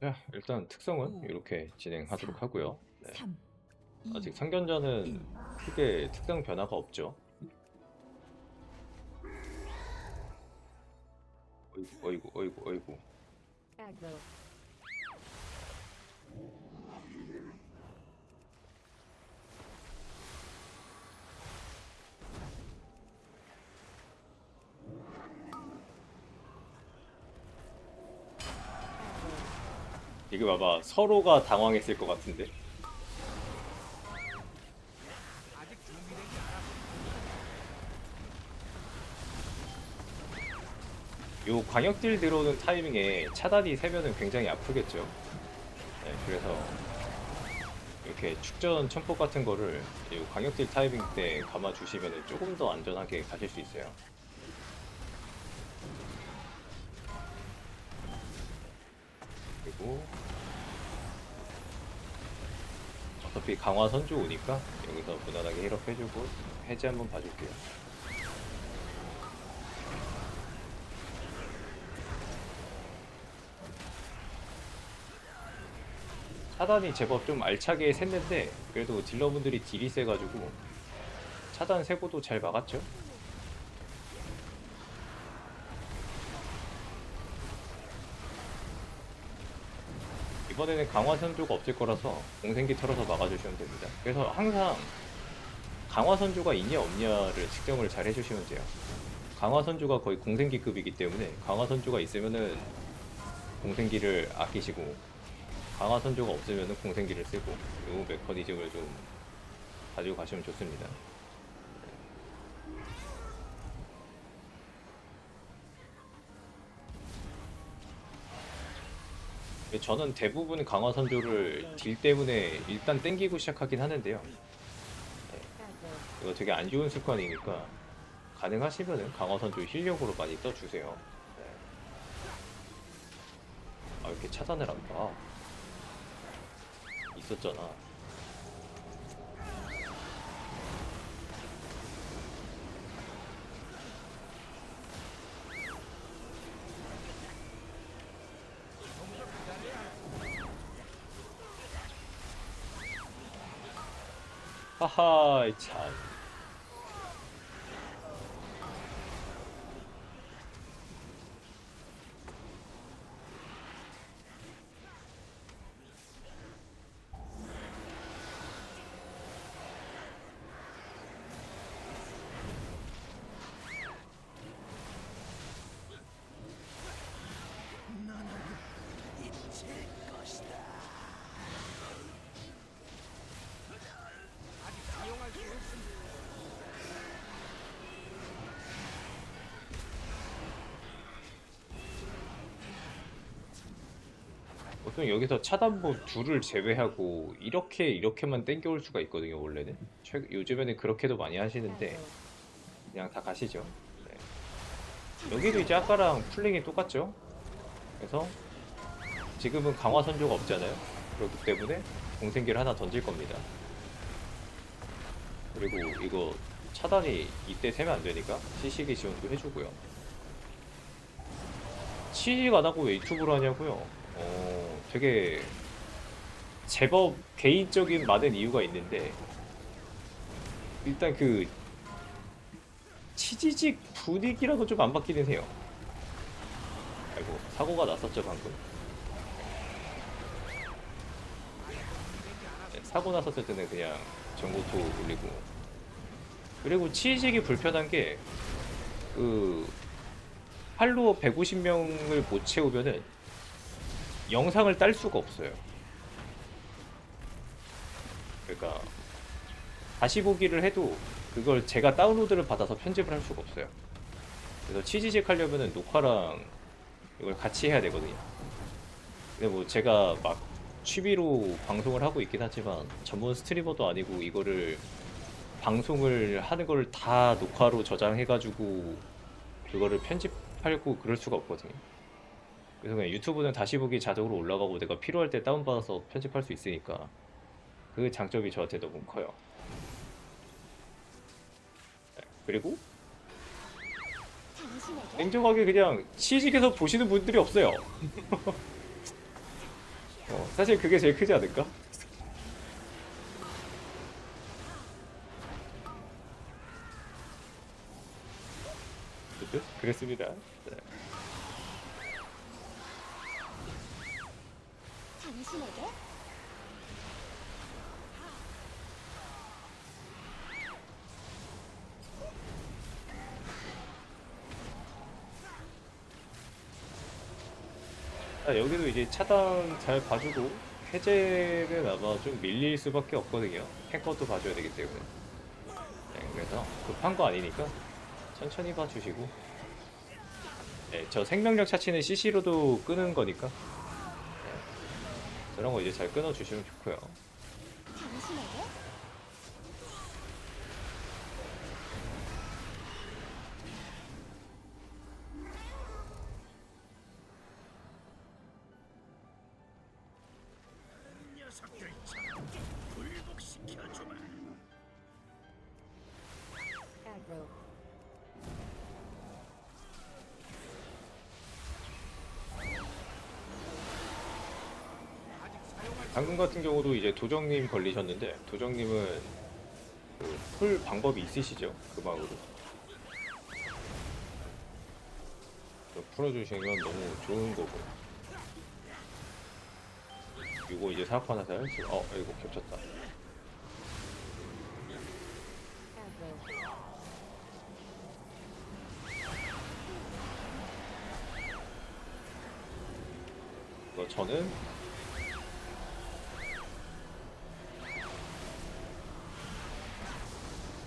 자, 일단 특성은 오, 이렇게 진행하도록 사, 하고요. 네. 3, 아직 상견자는 크게 특성 변화가 없죠. 어이구, 어이구, 어이구, 어이구. 이거 봐봐, 서로가 당황했을 것 같은데. 요 광역딜 들어오는 타이밍에 차단이 세면은 굉장히 아프겠죠. 네, 그래서 이렇게 축전 첨폭 같은 거를 요 광역딜 타이밍 때 감아 주시면 조금 더 안전하게 가실 수 있어요. 그리고 어차피 강화 선주 오니까 여기서 무난하게 힐업 해주고 해제 한번 봐줄게요. 차단이 제법 좀 알차게 샜는데 그래도 딜러분들이 딜이 세가지고 차단 세고도 잘 막았죠. 이번에는 강화 선조가 없을 거라서 공생기 털어서 막아주시면 됩니다. 그래서 항상 강화 선조가 있냐 없냐를 측정을 잘 해주시면 돼요. 강화 선조가 거의 공생기급이기 때문에 강화 선조가 있으면은 공생기를 아끼시고 강화 선조가 없으면은 공생기를 쓰고 이 메커니즘을 좀 가지고 가시면 좋습니다. 저는 대부분 강화 선조를 딜 때문에 일단 땡기고 시작하긴 하는데요. aggro, 이거 되게 안 좋은 습관이니까 가능하시면은 강화 선조 힐력으로 많이 떠주세요. 네. 아 이렇게 차단을 안 봐. 있었잖아. 하하 참. 보통 여기서 차단부 둘을 제외하고 이렇게 이렇게만 땡겨올 수가 있거든요 원래는. 최, 요즘에는 그렇게도 많이 하시는데 그냥 다 가시죠. 네. 여기도 이제 아까랑 플링이 똑같죠? 그래서 지금은 강화 선조가 없잖아요. 그렇기 때문에 공생기를 하나 던질 겁니다. 그리고 이거 차단이 이때 세면 안 되니까 시식이 지원도 해주고요. 취직 안 하고 왜 유튜브를 하냐고요? 어, 되게 제법 개인적인 많은 이유가 있는데 일단 그 치지직 분위기라도 좀안 바뀌는 해요. 아이고 사고가 났었죠 방금. 네, 사고 났었을 때는 그냥 전고토 올리고 그리고 치직이 불편한 게 그 팔로워 150명을 못 채우면은 영상을 딸 수가 없어요. 그러니까 다시 보기를 해도 그걸 제가 다운로드를 받아서 편집을 할 수가 없어요. 그래서 취지직 하려면은 녹화랑 이걸 같이 해야 되거든요. 근데 뭐 제가 막 취미로 방송을 하고 있긴 하지만 전문 스트리머도 아니고 이거를 방송을 하는 걸 다 녹화로 저장해가지고 그거를 편집하고 그럴 수가 없거든요. 그래서 그냥 유튜브는 다시 보기 자동으로 올라가고 내가 필요할 때 다운받아서 편집할 수 있으니까 그 장점이 저한테 너무 커요. 네, 그리고 냉정하게 그냥 취직해서 보시는 분들이 없어요. 어, 사실 그게 제일 크지 않을까? 어쨌든 그랬습니다. 네. 당신에게 아, 여기도 이제 차단 잘 봐주고 해제는 아마 좀 밀릴 수밖에 없거든요. 탱커도 봐줘야 되기 때문에. 네, 그래서 급한 거 아니니까 천천히 봐주시고. 네, 저 생명력 차치는 CC로도 끄는 거니까. 네, 저런 거 이제 잘 끊어주시면 좋고요. 당신에게 같은 경우도 이제 도정님 걸리셨는데 도정님은 그풀 방법이 있으시죠? 그 방으로 좀 풀어주시면 너무 좋은 거고 이거 이제 사업 하나 사요? 어 이거 겹쳤다 저는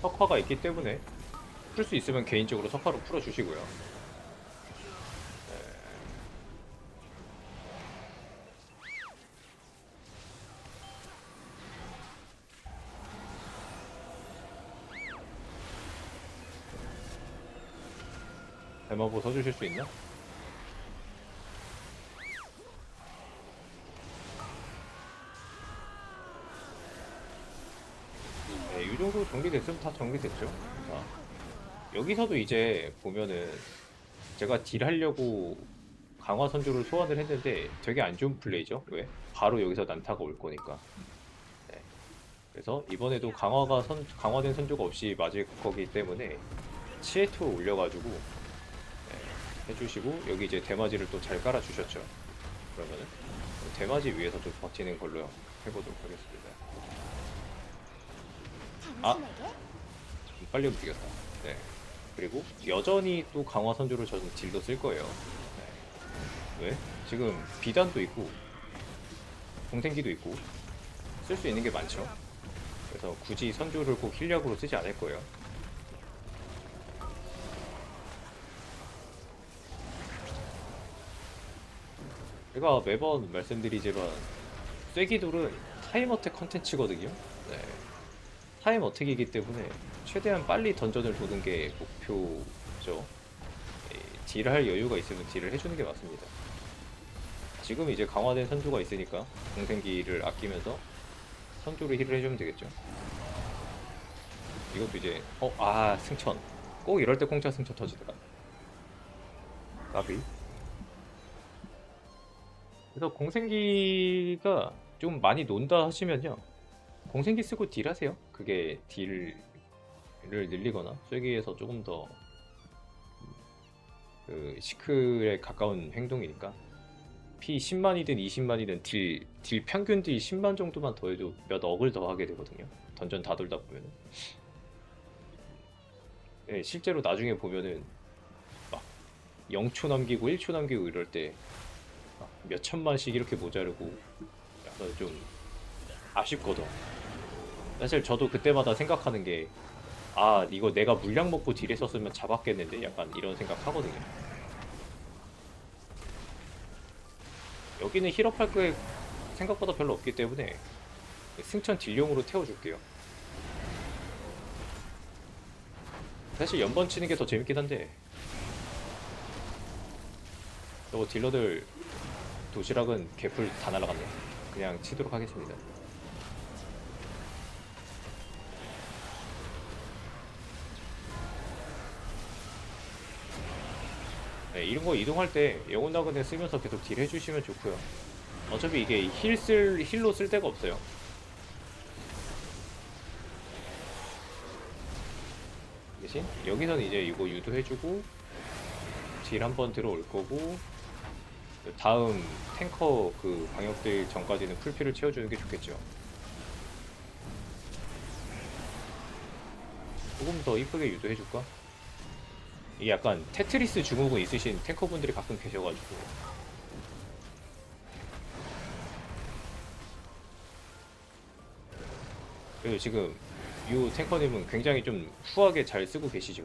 석화가 있기 때문에 풀 수 있으면 개인적으로 석화로 풀어주시고요. 대마보 서주실 수 있나? 정리됐으면 다 정리됐죠. 자, 여기서도 이제 보면은 제가 딜 하려고 강화 선조를 소환을 했는데 되게 안 좋은 플레이죠. 왜? 바로 여기서 난타가 올 거니까. 네. 그래서 이번에도 강화가 선, 강화된 선조가 없이 맞을 거기 때문에 치에토 올려가지고 네, 해주시고 여기 이제 대마지를 또 잘 깔아주셨죠. 그러면은 대마지 위에서 좀 버티는 걸로 해보도록 하겠습니다. 아. 빨리 움직였다. 네. 그리고 여전히 또 강화 선조를 저는 딜도 쓸 거예요. 네. 왜? 지금 비단도 있고 공생기도 있고 쓸 수 있는 게 많죠. 그래서 굳이 선조를 꼭 힐력으로 쓰지 않을 거예요. 제가 매번 말씀드리지만 쐐기돌은 타임어택 컨텐츠거든요. 네. 타임 어택이기 때문에 최대한 빨리 던전을 도는 게 목표죠. 예, 딜할 여유가 있으면 딜을 해주는 게 맞습니다. 지금 이제 강화된 선조가 있으니까 공생기를 아끼면서 선조를 힐을 해주면 되겠죠. 이것도 이제 어 아 승천 꼭 이럴 때 공짜 승천 터지더라. 나비. 그래서 공생기가 좀 많이 논다 하시면요. 공생기 쓰고 딜 하세요. 그게 딜을 늘리거나 쐐기에서 조금 더 그 시크에 가까운 행동이니까 피 10만이든 20만이든 딜, 딜 평균 딜 10만 정도만 더해도 몇 억을 더 하게 되거든요. 던전 다 돌다 보면은. 네, 실제로 나중에 보면은 막 0초 남기고 1초 남기고 이럴 때 몇 천만씩 이렇게 모자르고 약간 좀 아쉽거든. 사실 저도 그때마다 생각하는 게, 아, 이거 내가 물량 먹고 딜 했었으면 잡았겠는데? 약간 이런 생각 하거든요. 여기는 힐업할 게 생각보다 별로 없기 때문에 승천 딜용으로 태워줄게요. 사실 연번 치는 게 더 재밌긴 한데, 저거 딜러들 도시락은 개풀 다 날아갔네. 그냥 치도록 하겠습니다. 네, 이런 거 이동할 때 영혼 나그네 쓰면서 계속 딜 해주시면 좋고요. 어차피 이게 힐 쓸, 힐로 쓸 데가 없어요. 대신 여기서는 이제 이거 유도해주고 딜 한 번 들어올 거고 다음 탱커 그 방역들 전까지는 풀피를 채워주는 게 좋겠죠. 조금 더 이쁘게 유도해줄까? 약간 테트리스 증후군 있으신 탱커분들이 가끔 계셔가지고 그리고 지금 이 탱커님은 굉장히 좀 후하게 잘 쓰고 계시죠.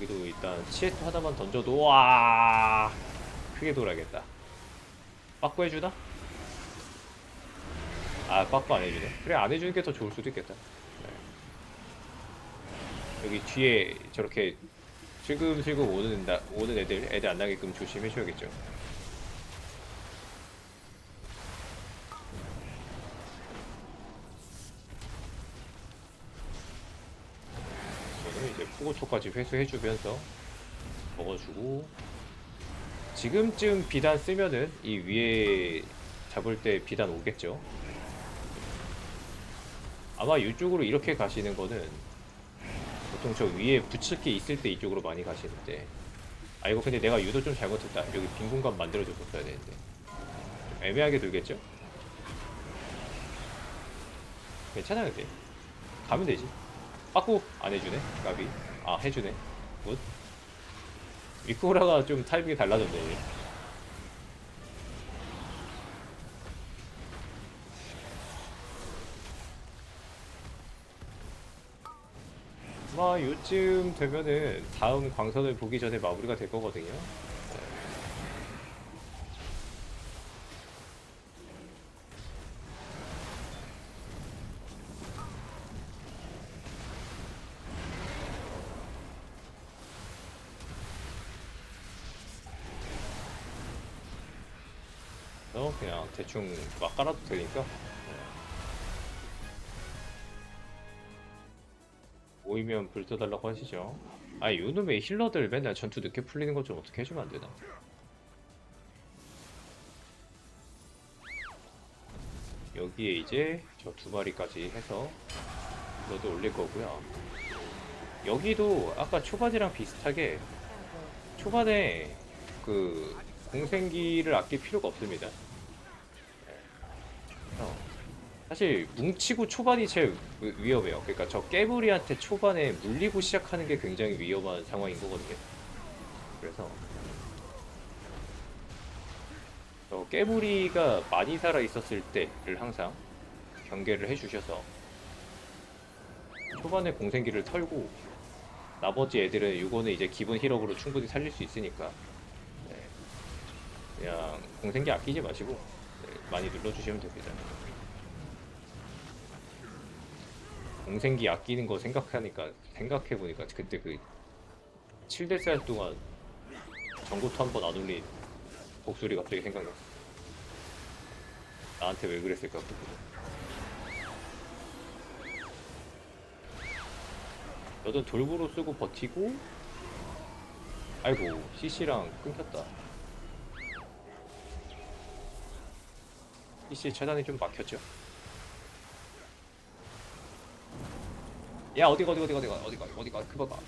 여기도 일단 치에트 하나만 던져도 와 크게 돌아야겠다. 빠꾸 해주나? 아 빠꾸 안 해주네. 그래 안 해주는 게 더 좋을 수도 있겠다. 네. 여기 뒤에 저렇게 슬금슬금 오는 나, 오는 애들 애들 안 나게끔 조심해 줘야겠죠. 저는 이제 포고토까지 회수해주면서 먹어주고 지금쯤 비단 쓰면은 이 위에 잡을 때 비단 오겠죠. 아마 이쪽으로 이렇게 가시는 거는 보통 저 위에 붙일 게 있을 때 이쪽으로 많이 가시는데. 아 이거 근데 내가 유도 좀 잘못했다. 여기 빈 공간 만들어줬었어야 되는데. 좀 애매하게 돌겠죠? 괜찮아요 근데. 가면 되지. 빠꾸 안 해주네 까비. 아 해주네. 굿. 위코라가 좀 타이밍이 달라졌네 아마 요쯤 되면은 다음 광선을 보기 전에 마무리가 될 거거든요. 네. 그래서 그냥 대충 막 깔아도 되니까 모이면 불 떠달라고 하시죠. 아, 요놈의 힐러들 맨날 전투 늦게 풀리는 것 좀 어떻게 해주면 안 되나? 여기에 이제 저 두 마리까지 해서 힐러도 올릴 거고요. 여기도 아까 초반이랑 비슷하게. 초반에 그 공생기를 아낄 필요가 없습니다. 사실 뭉치고 초반이 제일 위- 위험해요. 그러니까 저 깨부리한테 초반에 물리고 시작하는 게 굉장히 위험한 상황인 거거든요. 그래서 저 깨부리가 많이 살아 있었을 때를 항상 경계를 해주셔서 초반에 공생기를 털고 나머지 애들은 이거는 이제 기본 힐업으로 충분히 살릴 수 있으니까 네. 그냥 공생기 아끼지 마시고 네, 많이 눌러주시면 됩니다. 공생기 아끼는 거 생각하니까 생각해 보니까 그때 그 7대 살 동안 전고토 한번 안 올린 목소리 갑자기 생각났어. 나한테 왜 그랬을까? 너도 돌고로 쓰고 버티고 아이고 CC랑 끊겼다 CC 차단이 좀 막혔죠 야 어디가 어디가 어디가 어디가 어디가 어디가 그거가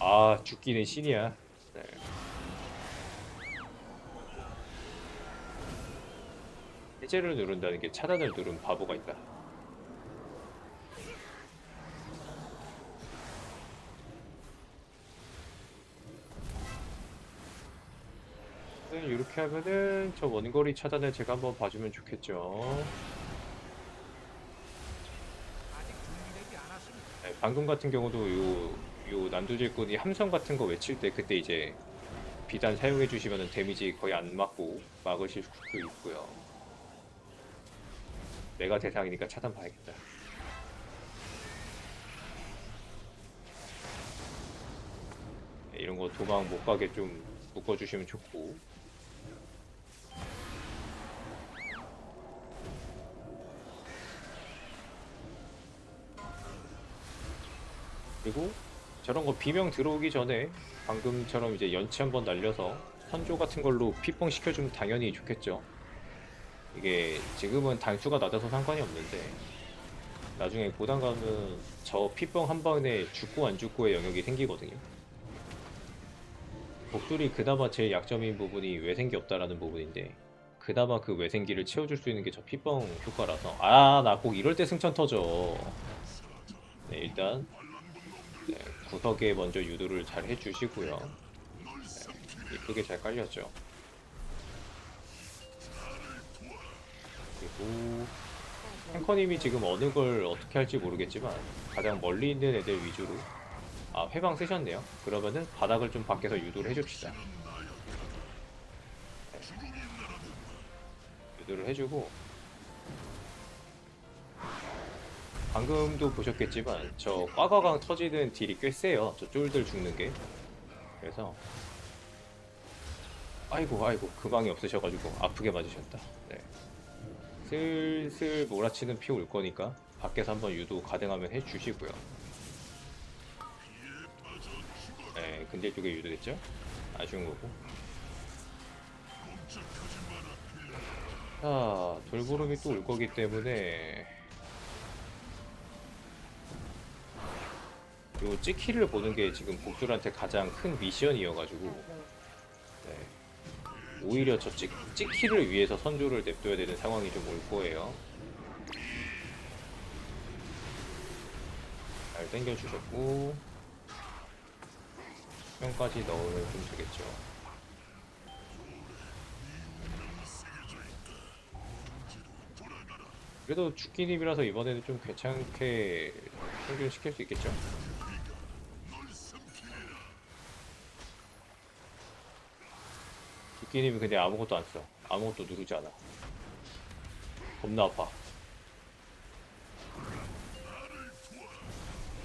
아 죽기는 신이야 네. 해제를 누른다는 게 차단을 누른 바보가 있다 네, 이렇게 하면은 저 원거리 차단을 제가 한번 봐주면 좋겠죠. 네, 방금 같은 경우도 요, 요 난도질꾼이 함성 같은 거 외칠 때 그때 이제 비단 사용해 주시면은 데미지 거의 안 맞고 막으실 수도 있고요. 내가 대상이니까 차단 봐야겠다. 네, 이런 거 도망 못 가게 좀 묶어주시면 좋고. 그리고 저런 거 비명 들어오기 전에 방금처럼 이제 연치 한번 날려서 선조 같은 걸로 피뽕 시켜주면 당연히 좋겠죠. 이게 지금은 단수가 낮아서 상관이 없는데 나중에 고단 가면 저 피뽕 한 방에 죽고 안 죽고의 영역이 생기거든요. 복술이 그나마 제일 약점인 부분이 외생기 없다라는 부분인데 그나마 그 외생기를 채워줄 수 있는 게 저 피뽕 효과라서 아 나 꼭 이럴 때 승천 터져 네 일단 네, 구석에 먼저 유도를 잘 해주시고요. 네, 이쁘게 잘 깔렸죠. 그리고 탱커님이 지금 어느 걸 어떻게 할지 모르겠지만 가장 멀리 있는 애들 위주로. 아 회방 쓰셨네요. 그러면은 바닥을 좀 밖에서 유도를 해줍시다. 네. 유도를 해주고 방금도 보셨겠지만 저 꽈과강 터지는 딜이 꽤 세요. 저 쫄들 죽는 게. 그래서 아이고 아이고 그 방이 없으셔가지고 아프게 맞으셨다. 네. 슬슬 몰아치는 피 올 거니까 밖에서 한번 유도 가능하면 해주시고요. 네 근딜 쪽에 유도됐죠? 아쉬운 거고. 자, 돌구름이 또 올 거기 때문에 요 찍히를 보는 게 지금 복들한테 가장 큰 미션이어가지고 Aggro. 네. 오히려 저 찍, 찍히를 위해서 선조를 냅둬야 되는 상황이 좀 올 거예요. 잘 당겨주셨고 수명까지 넣으면 좀 되겠죠. 그래도 죽기님이라서 이번에는 좀 괜찮게 생존시킬 수 있겠죠? 죽기님이 근데 아무것도 안 써. 아무것도 누르지 않아. 겁나 아파.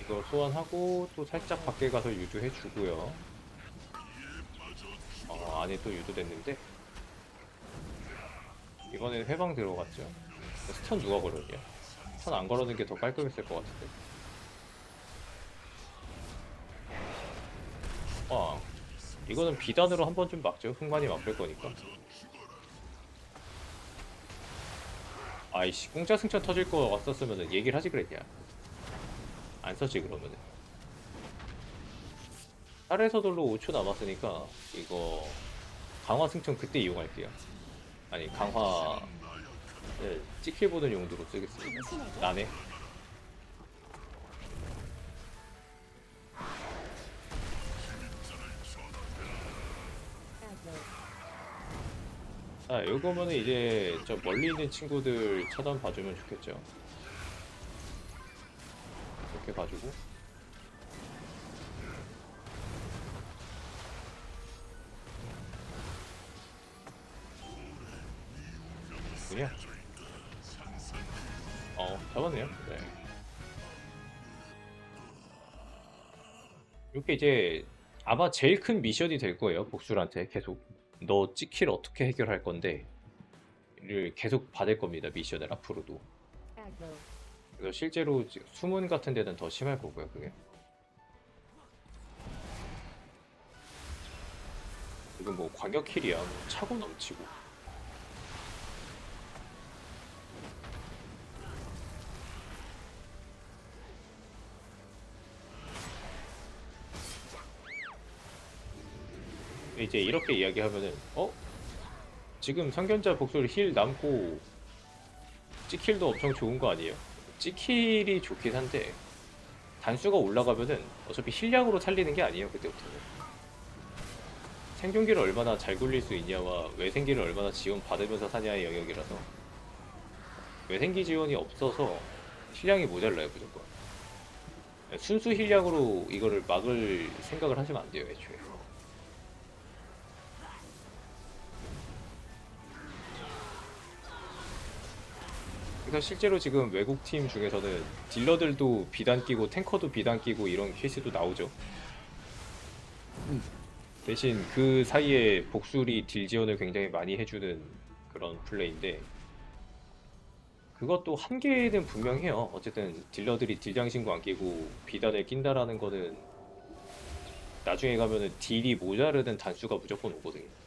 이거 소환하고 또 살짝 밖에 가서 유도해 주고요. 어, 안에 또 유도됐는데 이번엔 회방 들어갔죠. 스턴 누가 걸었냐? 스턴 안 걸어는 게 더 깔끔했을 것 같은데. 이거는 비단으로 한번좀 막죠. 흑만이 막을 거니까. 아이씨, 공짜 승천 터질 거 왔었으면 얘기를 하지 그랬냐. 안 썼지 그러면은. 살에서 돌로 5초 남았으니까 이거 강화 승천 그때 이용할게요. 아니 강화 네, 찍힐 보는 용도로 쓰겠습니다. 나네. 자, 요거면은 이제 저 멀리 있는 친구들 차단 봐주면 좋겠죠. 이렇게 봐주고. 그냥. 어, 잡았네요. 네. 이렇게 이제 아마 제일 큰 미션이 될 거예요. 복술한테 계속. 너 찍힐 어떻게 해결할 건데? 를 계속 받을 겁니다 미션을 앞으로도. Aggro. 그래서 실제로 지- 수문 같은 데는 더 심할 거고요 그게. 지금 뭐 광역 킬이야. 뭐 차고 넘치고 이제 이렇게 이야기하면은 어? 지금 상견자 복수를 힐 남고 찍힐도 엄청 좋은 거 아니에요? 찍힐이 좋긴 한데 단수가 올라가면은 어차피 힐량으로 살리는 게 아니에요 그때부터는 생존기를 얼마나 잘 굴릴 수 있냐와 외생기를 얼마나 지원 받으면서 사냐의 영역이라서 외생기 지원이 없어서 힐량이 모자라요 무조건 순수 힐량으로 이거를 막을 생각을 하시면 안 돼요 애초에 그래서 실제로 지금 외국 팀 중에서는 딜러들도 비단 끼고 탱커도 비단 끼고 이런 케이스도 나오죠. 대신 그 사이에 복술이 딜 지원을 굉장히 많이 해주는 그런 플레이인데 그것도 한계는 분명해요. 어쨌든 딜러들이 딜장 신고 안 끼고 비단을 낀다라는 거는 나중에 가면은 딜이 모자르는 단수가 무조건 오거든요.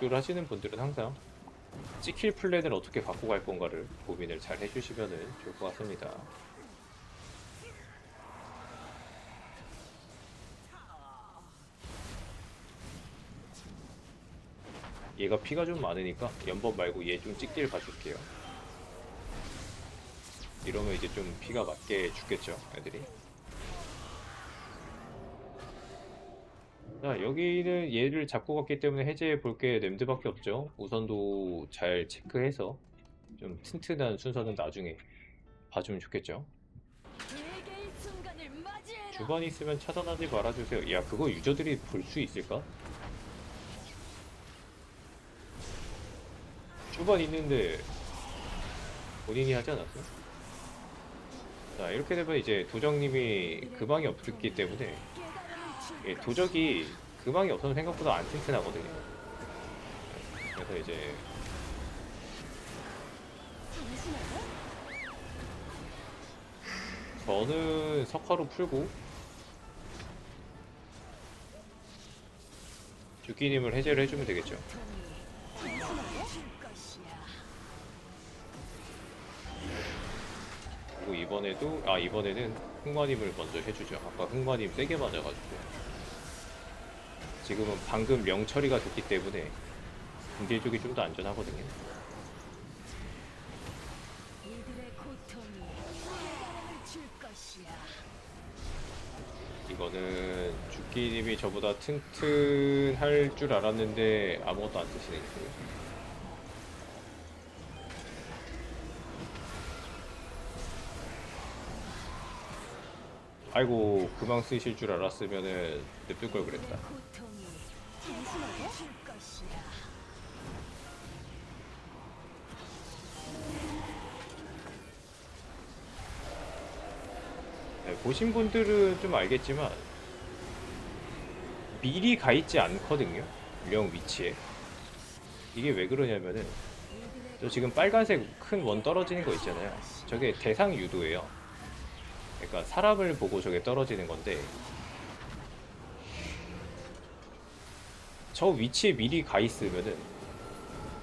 학교를 하시는 분들은 항상 찍힐 플랜을 어떻게 갖고 갈 건가를 고민을 잘 해주시면 좋을 것 같습니다. 얘가 피가 좀 많으니까 연법 말고 얘 좀 찍기를 봐줄게요. 이러면 이제 좀 피가 맞게 죽겠죠, 애들이. 자, 여기는 얘를 잡고 갔기 때문에 해제해 볼 게 램드밖에 없죠. 우선도 잘 체크해서 좀 튼튼한 순서는 나중에 봐주면 좋겠죠. 주반 있으면 차단하지 말아주세요. 야, 그거 유저들이 볼 수 있을까? 주반 있는데 본인이 하지 않았어? 자, 이렇게 되면 이제 도정님이 그 방이 없기 때문에 예, 도적이 그 방이 없어서 생각보다 안 튼튼하거든요. 그래서 이제 저는 석화로 풀고 주기님을 해제를 해주면 되겠죠. 그리고 이번에도 아 이번에는 흑마님을 먼저 해주죠. 아까 흑마님 세게 맞아가지고 지금은 방금 명 처리가 됐기 때문에 군딜 쪽이 좀 더 안전하거든요. 이거는 주기님이 저보다 튼튼할 줄 알았는데 아무것도 안 쓰시네. 아이고 그만 쓰실 줄 알았으면은 냅둘 걸 그랬다. 네, 보신 분들은 좀 알겠지만 미리 가 있지 않거든요. 령 위치에. 이게 왜 그러냐면은 저 지금 빨간색 큰 원 떨어지는 거 있잖아요. 저게 대상 유도예요. 그러니까 사람을 보고 저게 떨어지는 건데 저 위치에 미리 가 있으면은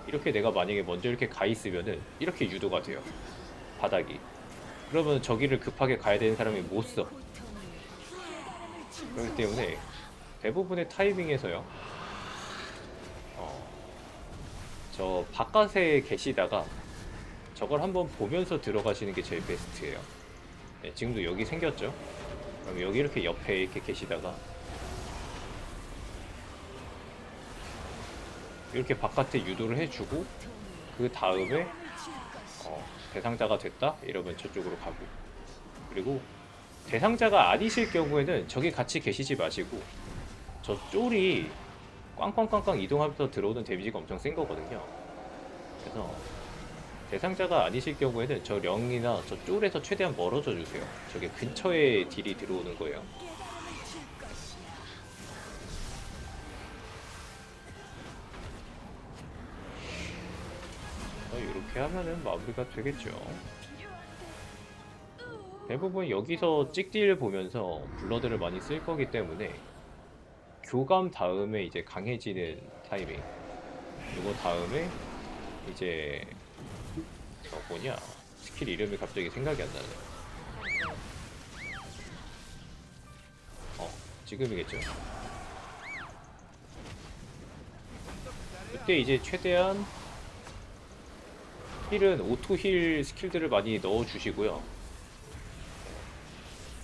이렇게 내가 만약에 먼저 이렇게 가 있으면은 이렇게 유도가 돼요. 바닥이. 그러면 저기를 급하게 가야 되는 사람이 못 써. 그렇기 때문에 대부분의 타이밍에서요. 어, 저 바깥에 계시다가 저걸 한번 보면서 들어가시는 게 제일 베스트예요. 네, 지금도 여기 생겼죠? 그럼 여기 이렇게 옆에 이렇게 계시다가 이렇게 바깥에 유도를 해주고 그 다음에 어, 대상자가 됐다? 이러면 저쪽으로 가고. 그리고 대상자가 아니실 경우에는 저기 같이 계시지 마시고 저 쫄이 꽝꽝꽝꽝 이동하면서 들어오는 데미지가 엄청 센 거거든요. 그래서 대상자가 아니실 경우에는 저 령이나 저 쫄에서 최대한 멀어져 주세요. 저게 근처에 딜이 들어오는 거예요. 이렇게 하면은 마무리가 되겠죠. 대부분 여기서 찍딜 보면서 블러드를 많이 쓸 거기 때문에 교감 다음에 이제 강해지는 타이밍. 이거 다음에 이제 저 뭐냐? 스킬 이름이 갑자기 생각이 안 나네. 어 지금이겠죠. 그때 이제 최대한 힐은 오토 힐 스킬들을 많이 넣어 주시고요.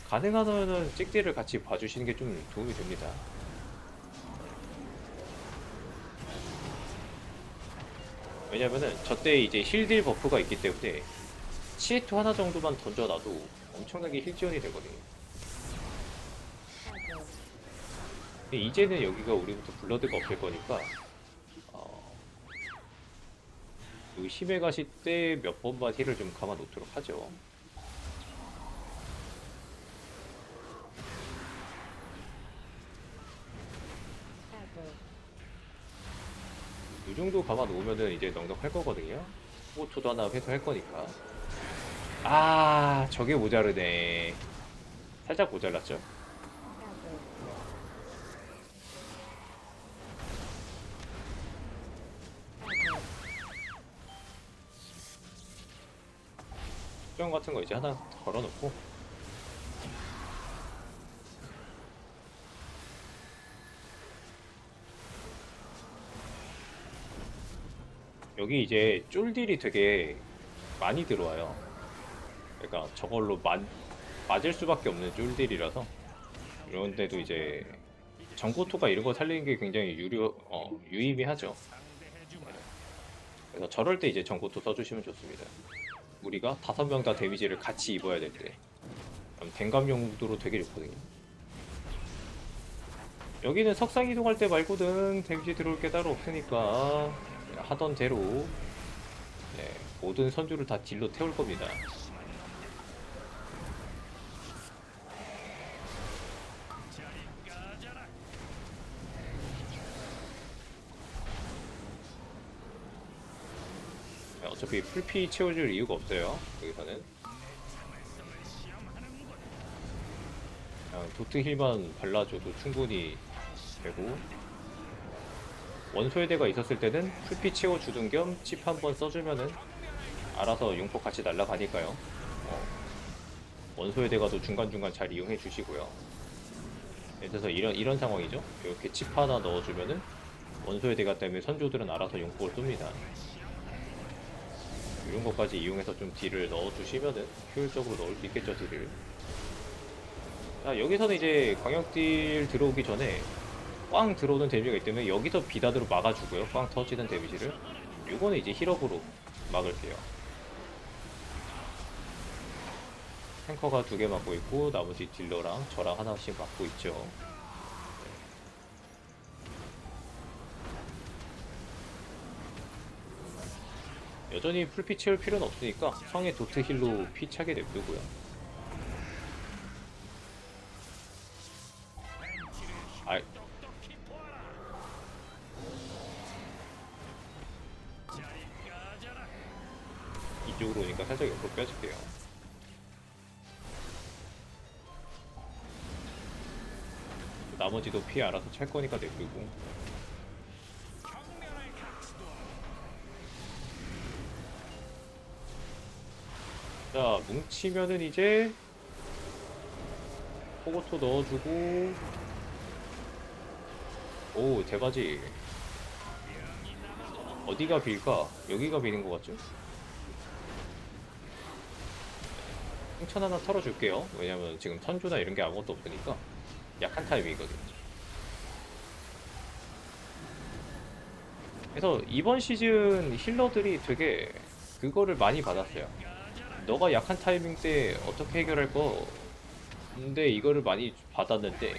가능하다면 찍딜을 같이 봐주시는 게 좀 도움이 됩니다. 왜냐면은 저때 이제 힐딜 버프가 있기 때문에 치에투 하나 정도만 던져놔도 엄청나게 힐 지원이 되거든요. 근데 이제는 여기가 우리부터 블러드가 없을 거니까 어, 여기 심해 가실 때 몇 번만 힐을 좀 감아 놓도록 하죠. 이 정도 감아 놓으면은 이제 넉넉할 거거든요. 호토도 하나 회수할 거니까. 아, 저게 모자르네. 살짝 모자랐죠? 수정 같은 거 이제 하나 걸어놓고. 여기 이제 쫄딜이 되게 많이 들어와요. 그러니까 저걸로 맞, 맞을 수밖에 없는 쫄딜이라서 이런데도 이제 전고토가 이런 거 살리는 게 굉장히 유료 어, 유의미하죠. 그래서 저럴 때 이제 전고토 써주시면 좋습니다. 우리가 다섯 명 다 데미지를 같이 입어야 될 때. 그럼 댕감 용도로 되게 좋거든요. 여기는 석상 이동할 때 말고는 데미지 들어올 게 따로 없으니까 하던 대로 네, 모든 선주를 다 딜로 태울 겁니다. 네, 어차피 풀피 채워줄 이유가 없어요. 여기서는. 그냥 도트 힐만 발라줘도 충분히 되고 원소외대가 있었을 때는 풀피 채워주던 겸칩 한 번 써주면은 알아서 용포 같이 날아가니까요. 어, 원소외대가도 중간중간 잘 이용해 주시고요. 예를 들어서 이런, 이런 상황이죠. 이렇게 칩 하나 넣어주면은 원소외대가 때문에 선조들은 알아서 용포를 쏩니다. 이런 것까지 이용해서 좀 딜을 넣어주시면은 효율적으로 넣을 수 있겠죠, 딜을. 자, 여기서는 이제 광역 딜 들어오기 전에 꽝 들어오는 데미지가 있기 때문에 여기서 비단으로 막아주고요. 꽝 터지는 데미지를. 요거는 이제 힐업으로 막을게요. 탱커가 두 개 맞고 있고 나머지 딜러랑 저랑 하나씩 맞고 있죠. 여전히 풀피 채울 필요는 없으니까 성의 도트 힐로 피 차게 냅두고요. 아 이. 이쪽으로 오니까 살짝 옆으로 빼줄게요. 나머지도 피 알아서 찰 거니까 냅두고. 자, 뭉치면은 이제 포고토 넣어주고 오 대바지 어디가 빌까? 여기가 비는 것 같죠? 홍천 하나 털어줄게요. 왜냐면 지금 선조나 이런 게 아무것도 없으니까 약한 타임이거든요. 그래서 이번 시즌 힐러들이 되게 그거를 많이 받았어요. 너가 약한 타이밍 때 어떻게 해결할 거 근데 이거를 많이 받았는데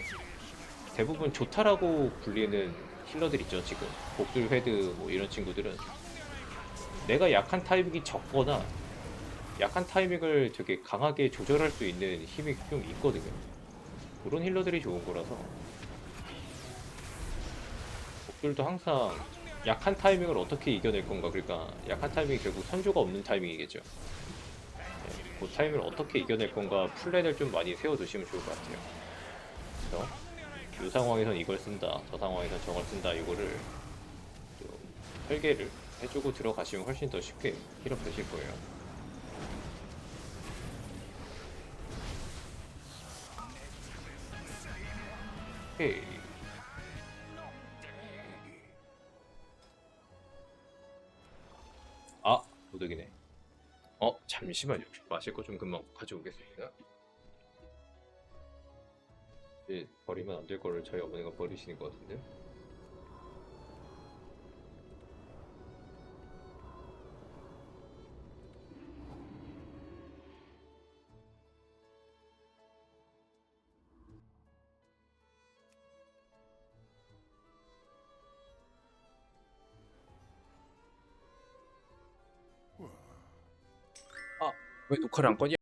대부분 좋다라고 불리는 힐러들 있죠 지금. 복술 헤드 뭐 이런 친구들은. 내가 약한 타이밍이 적거나 약한 타이밍을 되게 강하게 조절할 수 있는 힘이 좀 있거든요. 그런 힐러들이 좋은 거라서. 복술도 항상 약한 타이밍을 어떻게 이겨낼 건가. 그러니까 약한 타이밍이 결국 선조가 없는 타이밍이겠죠. 네, 그 타이밍을 어떻게 이겨낼 건가 플랜을 좀 많이 세워두시면 좋을 것 같아요. 그래서 이 상황에선 이걸 쓴다, 저 상황에선 저걸 쓴다, 이거를 좀 설계를 해주고 들어가시면 훨씬 더 쉽게 힐업 되실 거예요. 오케이. 아, 도둑이네. 어, 잠시만요. 마실 거 좀 금방 가져오겠습니다. 이제 버리면 안 될 거를 저희 어머니가 버리시는 것 같은데. 왜 녹화를 안 꺼냐?